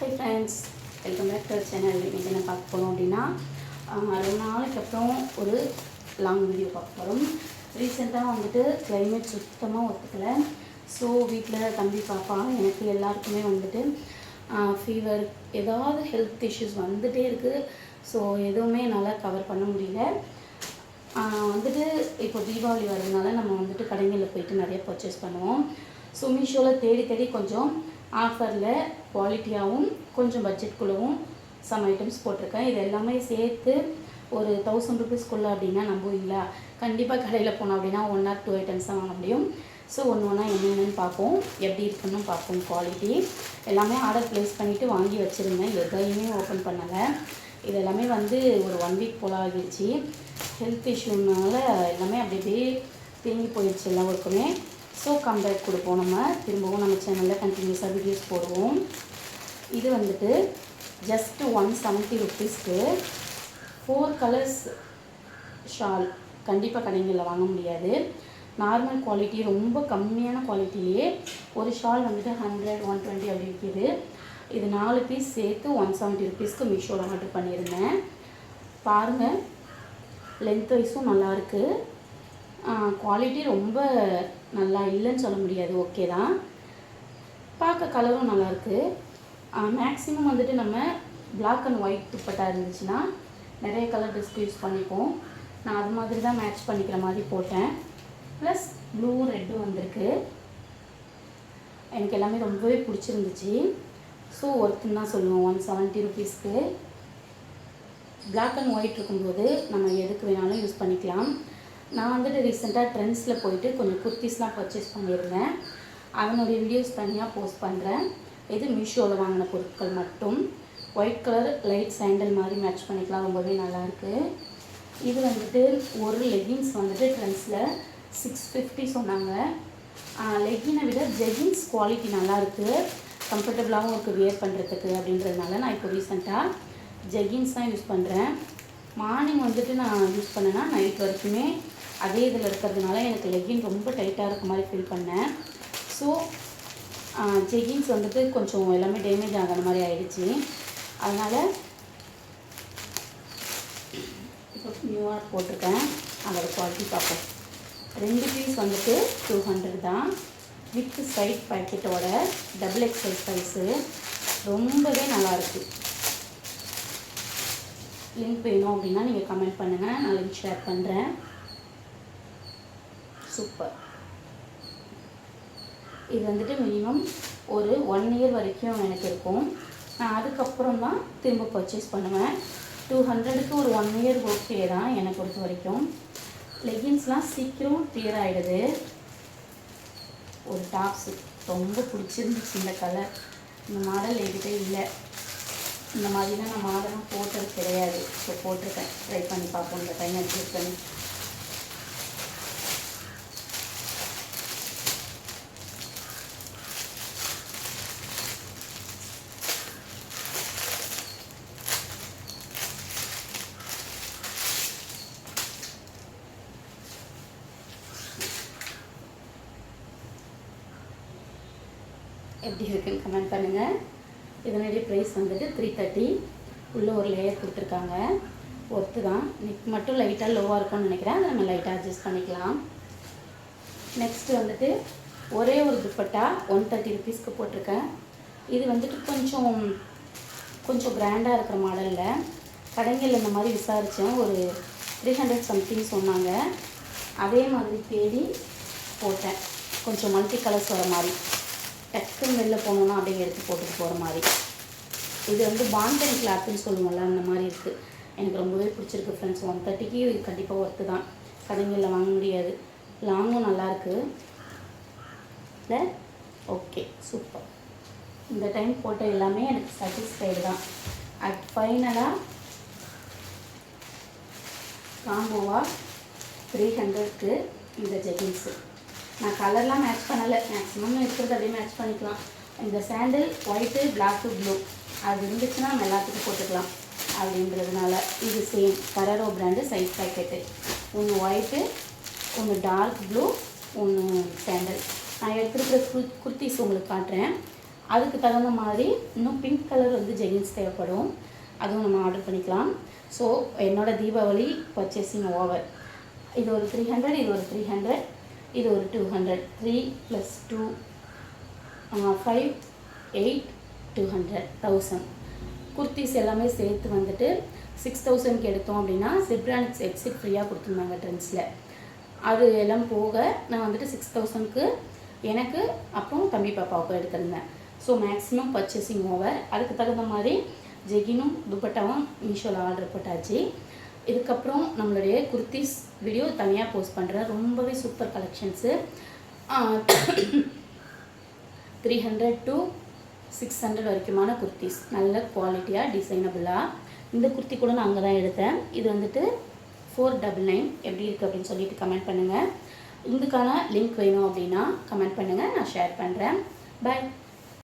Hi friends welcome back to channel இன்றைக்கி என்ன பார்க்க போகிறோம் அப்படின்னா ரொம்ப நாளைக்கு அப்புறம் ஒரு லாங் வீடியோ பார்க்க போகிறோம் ரீசெண்டாக வந்துட்டு கிளைமேட் சுத்தமாக ஒத்துக்கலை. ஸோ வீட்டில் தம்பி பாப்பா எனக்கு எல்லாருக்குமே வந்துட்டு ஃபீவர் ஏதாவது ஹெல்த் இஷ்யூஸ் வந்துகிட்டே இருக்குது ஸோ எதுவுமே என்னால் கவர் பண்ண முடியல. வந்துட்டு இப்போ தீபாவளி வரதுனால நம்ம வந்துட்டு கடைகளில் போயிட்டு நிறைய பர்ச்சேஸ் பண்ணுவோம். ஸோ மீஷோவில் தேடி தேடி கொஞ்சம் ஆஃபரில் குவாலிட்டியாகவும் கொஞ்சம் பட்ஜெட்குள்ளவும் சம் ஐட்டம்ஸ் போட்டிருக்கேன். இது எல்லாமே சேர்த்து ஒரு தௌசண்ட் ருபீஸ்க்குள்ளே அப்படின்னா நம்புவீங்களா? கண்டிப்பாக கடையில் போனோம் அப்படின்னா ஒன் ஆர் டூ ஐட்டம்ஸ் தான் வாங்க முடியும். ஸோ ஒன்று ஒன்றா என்னென்னு பார்ப்போம். எப்படி இருக்குன்னு பார்ப்போம் குவாலிட்டி எல்லாமே ஆர்டர் ப்ளேஸ் பண்ணிவிட்டு வாங்கி வச்சுருந்தேன். எதையுமே ஓப்பன் பண்ணலை. இது எல்லாமே வந்து ஒரு ஒன் வீக் போல் ஆகிடுச்சு. ஹெல்த் இஷ்யூனால எல்லாமே அப்படி அப்படியே தேங்கி போயிடுச்சு எல்லா ஒர்க்குமே ஸோ கம்பேக் கொடுப்போம் நம்ம திரும்பவும் நம்ம சேனலில் கண்டினியூஸாக வீடியோஸ் போடுவோம். இது வந்துட்டு ஜஸ்ட் ஒன் செவன்ட்டி ருப்பீஸ்க்கு ஃபோர் கலர்ஸ் ஷால் கண்டிப்பாக கடைங்களில் வாங்க முடியாது. நார்மல் குவாலிட்டி ரொம்ப கம்மியான குவாலிட்டியே ஒரு ஷால் வந்துட்டு ஹண்ட்ரட் ஒன் டுவெண்ட்டி அப்படி விற்கிது இது நாலு பீஸ் சேர்த்து ஒன் செவன்ட்டி ருபீஸ்க்கு மீஷோவில் ஆர்டர் பண்ணியிருந்தேன். பாருங்கள் லென்த் வைஸும் நல்லாயிருக்கு குவாலிட்டி ரொம்ப நல்லா இல்லைன்னு சொல்ல முடியாது. ஓகே தான். பார்க்க கலரும் நல்லாயிருக்கு மேக்ஸிமம் வந்துட்டு நம்ம பிளாக் அண்ட் ஒயிட் துப்பட்டா இருந்துச்சுன்னா நிறைய கலர் ட்ரெஸ்க்கு யூஸ் பண்ணிப்போம். நான் அது மாதிரி தான் மேட்ச் பண்ணிக்கிற மாதிரி போட்டேன். ப்ளஸ் ப்ளூ ரெட்டும் வந்திருக்கு. எனக்கு எல்லாமே ரொம்பவே பிடிச்சிருந்துச்சு. ஸோ ஒர்த்துன்னு தான் சொல்லுவோம். ஒன் செவன்ட்டி ருபீஸ்க்கு பிளாக் அண்ட் ஒயிட் இருக்கும்போது நம்ம எதுக்கு வேணாலும் யூஸ் பண்ணிக்கலாம். நான் வந்துட்டு ரீசெண்டாக ட்ரெண்ட்ஸில் போயிட்டு கொஞ்சம் குர்த்திஸ்லாம் பர்ச்சேஸ் பண்ணியிருந்தேன். அதனுடைய வீடியோஸ் தனியாக போஸ்ட் பண்ணுறேன் இது மீஷோவில் வாங்கின பொருட்கள் மட்டும். ஒயிட் கலர் லைட் சாண்டல் மாதிரி மேட்ச் பண்ணிக்கலாம். ரொம்பவே நல்லாயிருக்கு. இது வந்துட்டு ஒரு லெகின்ஸ் வந்துட்டு ட்ரெண்ட்ஸில் சிக்ஸ் ஃபிஃப்டி சொன்னாங்க. லெகினை விட ஜெகின்ஸ் குவாலிட்டி நல்லாயிருக்கு. கம்ஃபர்டபுளாகவும் இருக்குது வியர் பண்ணுறதுக்கு அப்படின்றதுனால நான் இப்போ ரீசெண்டாக ஜெகின்ஸ் தான் யூஸ் பண்ணுறேன் மார்னிங் வந்துட்டு நான் யூஸ் பண்ணேன்னா நைட் வரைக்குமே அதே இதில் இருக்கிறதுனால எனக்கு லெகின் ரொம்ப டைட்டாக இருக்க மாதிரி ஃபீல் பண்ணேன். ஸோ ஜெகின்ஸ் வந்துட்டு கொஞ்சம் எல்லாமே டேமேஜ் ஆகிற மாதிரி ஆயிடுச்சு. அதனால் இப்போ நியூவாக போட்டிருக்கேன். அதோட குவாலிட்டி பார்ப்போம். ரெண்டு பீஸ் வந்துட்டு டூ ஹண்ட்ரட் தான். வித் சைட் பேக்கெட்டோட டபுள் எக்ஸல் சைஸு ரொம்பவே நல்லாயிருக்கு லிங்க் வேணும் அப்படின்னா நீங்கள் கமெண்ட் பண்ணுங்கள் நான் லிங்க் ஷேர் பண்ணுறேன் சூப்பர் இது வந்துட்டு மினிமம் ஒரு ஒன் இயர் வரைக்கும் எனக்கு இருக்கும். நான் அதுக்கப்புறம் தான் திரும்ப பர்ச்சேஸ் பண்ணுவேன். டூ ஹண்ட்ரடுக்கு ஒரு ஒன் இயர் ஓகே தான் என்னை பொறுத்த வரைக்கும். லெகின்ஸ்லாம் சீக்கிரம் கிளியர் ஆகிடுது ஒரு டாப்ஸு ரொம்ப பிடிச்சிருந்துச்சு இந்த கலர் இந்த மாடல் என்கிட்ட இல்லை. இந்த மாதிரிலாம் நான் மாடலும் போட்டது கிடையாது. ஸோ போட்டிருக்கேன். ட்ரை பண்ணி பார்ப்போம். இந்த டைம் எடுத்து பண்ணி. எப்படி இருக்குன்னு கமெண்ட் பண்ணுங்கள் இதனுடைய ப்ரைஸ் வந்துட்டு த்ரீ தேர்ட்டி உள்ளே ஒரு லேயர் கொடுத்துருக்காங்க. ஒர்த்து தான். நெக் மட்டும் லைட்டாக லோவாக இருக்கும்னு நினைக்கிறேன். அதை நம்ம லைட்டாக அட்ஜஸ்ட் பண்ணிக்கலாம். நெக்ஸ்ட்டு வந்துட்டு ஒரே ஒரு துப்பட்டா ஒன் தேர்ட்டி ருபீஸ்க்கு போட்டிருக்கேன். இது வந்துட்டு கொஞ்சம் கொஞ்சம் கிராண்டாக இருக்கிற மாடலில் கடைகளில் இந்த மாதிரி விசாரித்தேன் ஒரு த்ரீ ஹண்ட்ரட் சம்திங் சொன்னாங்க. அதே மாதிரி தேடி போட்டேன். கொஞ்சம் மல்டி கலர்ஸ் வர மாதிரி. டக்குன்னு வெளில போனோன்னா அப்படியே எடுத்து போட்டுட்டு போகிற மாதிரி. இது வந்து பாண்டன் கிளாத்துன்னு சொல்லுவோம்ல அந்த மாதிரி இருக்குது எனக்கு ரொம்பவே பிடிச்சிருக்கு ஃப்ரெண்ட்ஸ் ஒன் தேர்ட்டிக்கு இது கண்டிப்பாக ஒர்த்து தான். கடைங்களில் வாங்க முடியாது. லாங்கும் நல்லாயிருக்கு இல்லை? ஓகே சூப்பர் இந்த டைம் போட்ட எல்லாமே எனக்கு சாட்டிஸ்ஃபைடு தான். அட் ஃபைனலாக காம்போவாக த்ரீ ஹண்ட்ரட்க்கு இந்த ஜெகின்ஸு நான் கலர்லாம் மேட்ச் பண்ணலை. மேக்ஸிமம் இருக்கிறது அப்படியே மேட்ச் பண்ணிக்கலாம். இந்த சாண்டில் ஒயிட்டு பிளாக்கு ப்ளூ அது இருந்துச்சுன்னா நம்ம எல்லாத்துக்கும் போட்டுக்கலாம். அப்படின்றதுனால இது சேம் கரரோ பிராண்டு சைஸ் பேக்கெட்டு ஒன்று ஒயிட்டு ஒன்று டார்க் ப்ளூ ஒன்று சாண்டல் நான் எடுத்துருக்கிற குர் குர்த்திஸ் உங்களுக்கு காட்டுறேன். அதுக்கு தகுந்த மாதிரி இன்னும் பிங்க் கலர் வந்து ஜெகின்ஸ் தேவைப்படும். அதுவும் நம்ம ஆர்டர் பண்ணிக்கலாம். ஸோ என்னோடய தீபாவளி பர்ச்சேசிங் ஓவர் இது ஒரு த்ரீ ஹண்ட்ரட் இது ஒரு த்ரீ ஹண்ட்ரட் இது ஒரு two hundred three plus two five eight two hundred thousand kurtis எல்லாமே சேர்த்து வந்துட்டு சிக்ஸ் தௌசண்ட்க்கு எடுத்தோம் அப்படின்னா சிப்ரானிக்ஸ் எக்ஸிட் ஃப்ரீயாக கொடுத்துருந்தாங்க ட்ரெண்ட்ஸில் அது எல்லாம் போக நான் வந்துட்டு சிக்ஸ் தௌசண்ட்க்கு எனக்கு அப்புறம் தம்பி பாப்பாவுக்கும் எடுத்திருந்தேன். ஸோ மேக்ஸிமம் பர்ச்சேசிங் ஓவர் அதுக்கு தகுந்த மாதிரி ஜெகினும் துப்பட்டாவும் மீஷோவில் ஆர்டர் போட்டாச்சு. இதுக்கப்புறம் நம்மளுடைய குர்த்திஸ் வீடியோ தனியாக போஸ்ட் பண்ணுறேன் ரொம்பவே super collections three hundred to six hundred வரைக்குமான kurtis. நல்ல குவாலிட்டியாக டிசைனபிளாக இந்த குர்த்தி கூட நான் அங்கே தான் எடுத்தேன். இது வந்துட்டு ஃபோர் டபுள் நைன் எப்படி இருக்குது அப்படின்னு சொல்லிட்டு கமெண்ட் பண்ணுங்கள் இதுக்கான லிங்க் வேணும் அப்படின்னா கமெண்ட் பண்ணுங்கள் நான் ஷேர் பண்ணுறேன் பை